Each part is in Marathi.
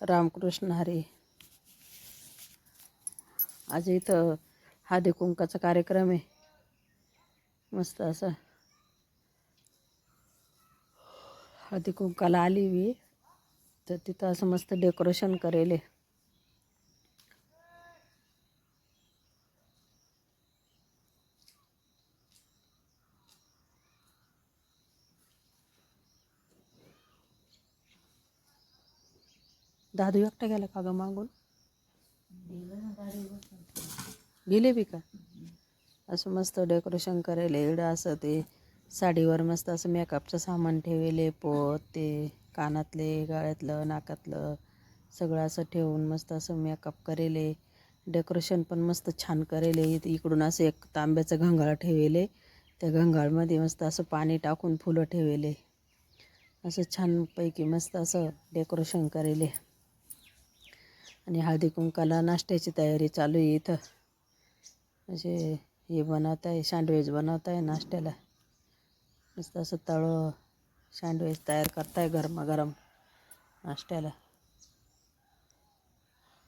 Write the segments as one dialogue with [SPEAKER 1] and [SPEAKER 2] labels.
[SPEAKER 1] रामकृष्ण हरी. आज इथं हळदी कुंकाचा कार्यक्रम आहे. मस्त असा. हळदी कुंकाला आली मी. तर तिथं असं मस्त डेकोरेशन करेल दादू एकटा गेला का ग मागून? गेले बी का? असं मस्त डेकोरेशन करेल इकडं असं ते साडीवर मस्त असं मेकअपचं सामान ठेवेले पोत ते कानातले गळ्यातलं नाकातलं सगळं असं ठेवून मस्त असं मेकअप करेले. डेकोरेशन पण मस्त छान करेले. इकडून असं एक तांब्याचं घंगाळ ठेवेले. त्या घंगाळमध्ये मस्त असं पाणी टाकून फुलं ठेवेले. असं छानपैकी मस्त असं डेकोरेशन करेले. आणि हळदी कुंकाला नाश्त्याची तयारी चालू आहे इथं. असे हे बनवत आहे सँडविच बनवत आहे नाश्त्याला. मस्त असं तळं सँडविच तयार करताय गरमागरम नाश्त्याला.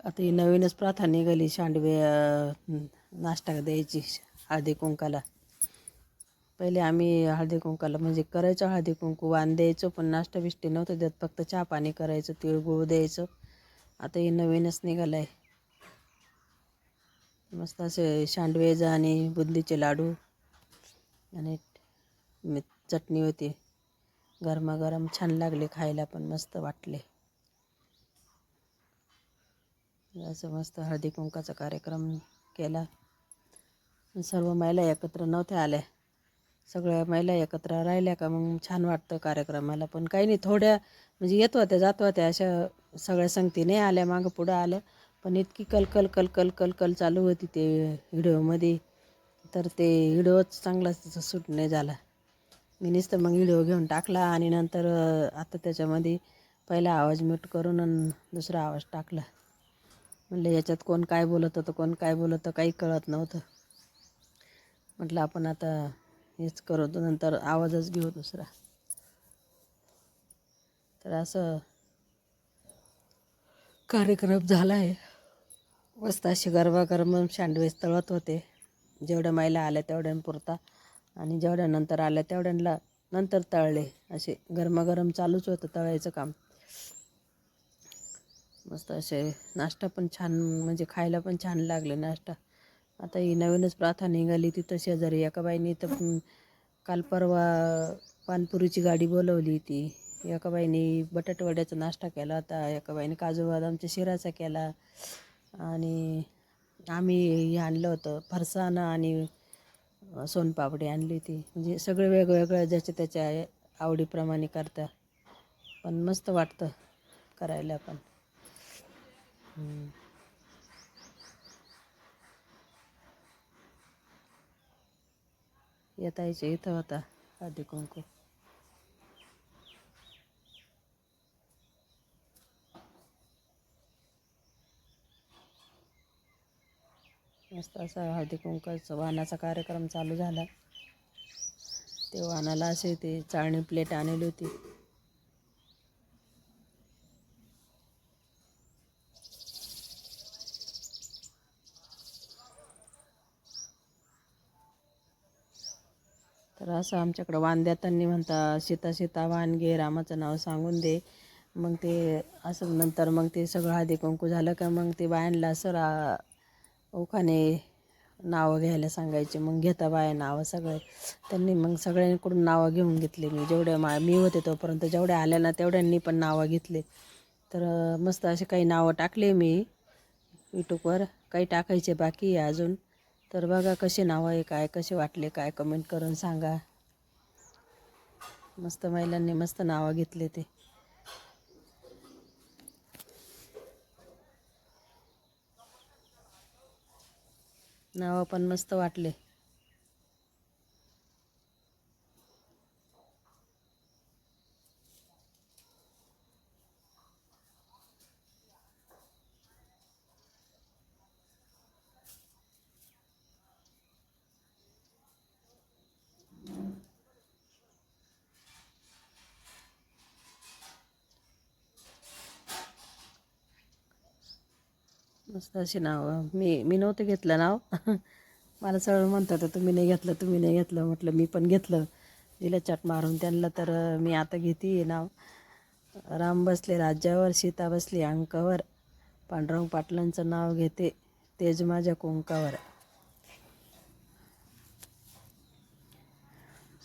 [SPEAKER 1] आता ही नवीनच प्रथा निघाली सांडवे नाश्ता द्यायची हळदी कुंकाला. पहिले आम्ही हळदी कुंकाला म्हणजे करायचो हळदी कुंकू वाण द्यायचो पण नाश्ता बिष्टी नव्हतं देत फक्त चहा पाणी करायचं तिळगुळ द्यायचं. आता हे नवीनच निघालं आहे मस्त असे सांडवेज आणि बुंदीचे लाडू आणि चटणी होती. गरमागरम छान लागले खायला पण मस्त वाटले. असं मस्त हळदी कुंकाचा कार्यक्रम केला. सर्व महिला एकत्र नव्हत्या आल्या. सगळ्या महिला एकत्र राहिल्या का मग छान वाटतं कार्यक्रमाला. पण काही नाही थोड्या म्हणजे येत होत्या जात होत्या अशा सगळ्या संगतीने आल्या मागं पुढं आल्या पण इतकी कलकल कलकल कलकल चालू होती ते व्हिडिओमध्ये. तर ते व्हिडिओच त्याचा सूट नाही झाला. मी नुसतं मग व्हिडिओ घेऊन टाकला आणि नंतर आता त्याच्यामध्ये पहिला आवाज म्यूट करून आणि दुसरा आवाज टाकला. म्हटलं याच्यात कोण काय बोलत होतं कोण काय बोलत होतं काही कळत नव्हतं. म्हटलं आपण आता हेच करतो नंतर आवाजच घेऊ दुसरा. तर असं कार्यक्रम झाला आहे मस्त अशी गरमागरम सँडविच तळत होते. जेवढ्या महिला आल्या तेवढ्यांपुरता आणि जेवढ्या नंतर आल्या तेवढ्यांना नंतर तळले. असे गरमागरम चालूच होतं तळायचं काम. मस्त असे नाश्ता पण छान म्हणजे खायला पण छान लागले नाश्ता. आता ही नवीनच प्रथा निघाली तिथं शेजारी. एका बाईने तर काल परवा पानपुरीची गाडी बोलवली ती एका बाईने बटाटवड्याचा नाश्ता केला होता. एका बाईने काजू बदामच्या शिराचा केला. आणि आम्ही हे आणलं होतं. फरसाण आणि सोनपापडी आणली होती. म्हणजे सगळं वेगवेगळं ज्याच्या त्याच्या आवडीप्रमाणे करता. पण मस्त वाटतं करायला पण. येतायचे इथं होता हळदी कुंकू मस्त असा हळदी कुंकाचा वाहनाचा कार्यक्रम चालू झाला. ते वाहनाला असे ते चाळणी प्लेट आणली होती. तर असं आमच्याकडं वांद्या त्यांनी म्हणता सीता सीता वाण घे रामाचं नाव सांगून दे. मग ते असं नंतर मग ते सगळं हळदी कुंकू झालं का मग ते बायांना असं रा ओखाने नावं घ्यायला सांगायचे. मग घेता बाया नावं सगळे. त्यांनी मग सगळ्यांकडून नावं घेऊन घेतले मी. जेवढे मा मी होते तोपर्यंत जेवढ्या आल्या ना तेवढ्यांनी पण नावं घेतले. तर मस्त असे काही नावं टाकले मी यूट्यूबवर. काही टाकायचे बाकी आहे अजून. तर बघा कसे नावं आहे काय कसे वाटले काय कमेंट करून सांगा. मस्त महिलांनी मस्त नावं घेतले ते. नावं पण मस्त वाटले. मस्त अशी नाव मी मी नव्हतं घेतलं नाव. मला सरळ म्हणतात तुम्ही नाही घेतलं तुम्ही नाही घेतलं. म्हटलं मी पण घेतलं. दिलं चट मारून त्यांना तर मी आता घेते नाव. राम बसले राज्यावर सीता बसली अंकावर. पांडुरंग पाटलांचं नाव घेते तेज माझ्या कुंकावर.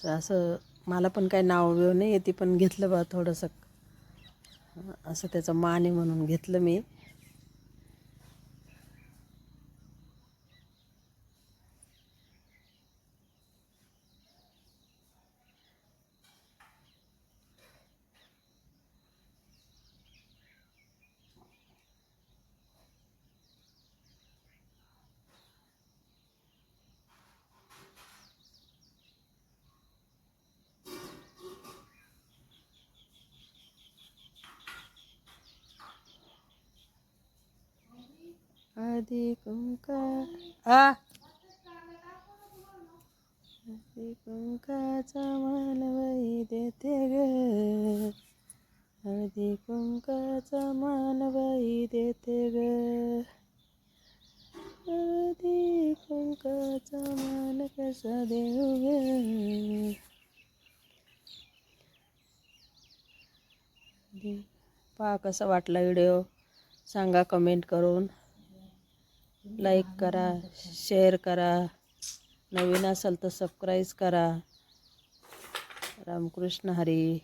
[SPEAKER 1] असं मला पण काही नाव बिव नाही येते पण घेतलं बा थोडंसं. असं त्याचं मान आहे म्हणून घेतलं मी. आधी कुंका आधी कुंकाचा मानवई देते ग. हळदी कुंकाचा मानवई देते ग. हळदी कुंकाचा मान कसा देऊ ग? पहा कसा वाटला व्हिडिओ. सांगा कमेंट करून. लाईक करा शेअर करा. नवीन असाल तर सबस्क्राईब करा. रामकृष्ण हरी.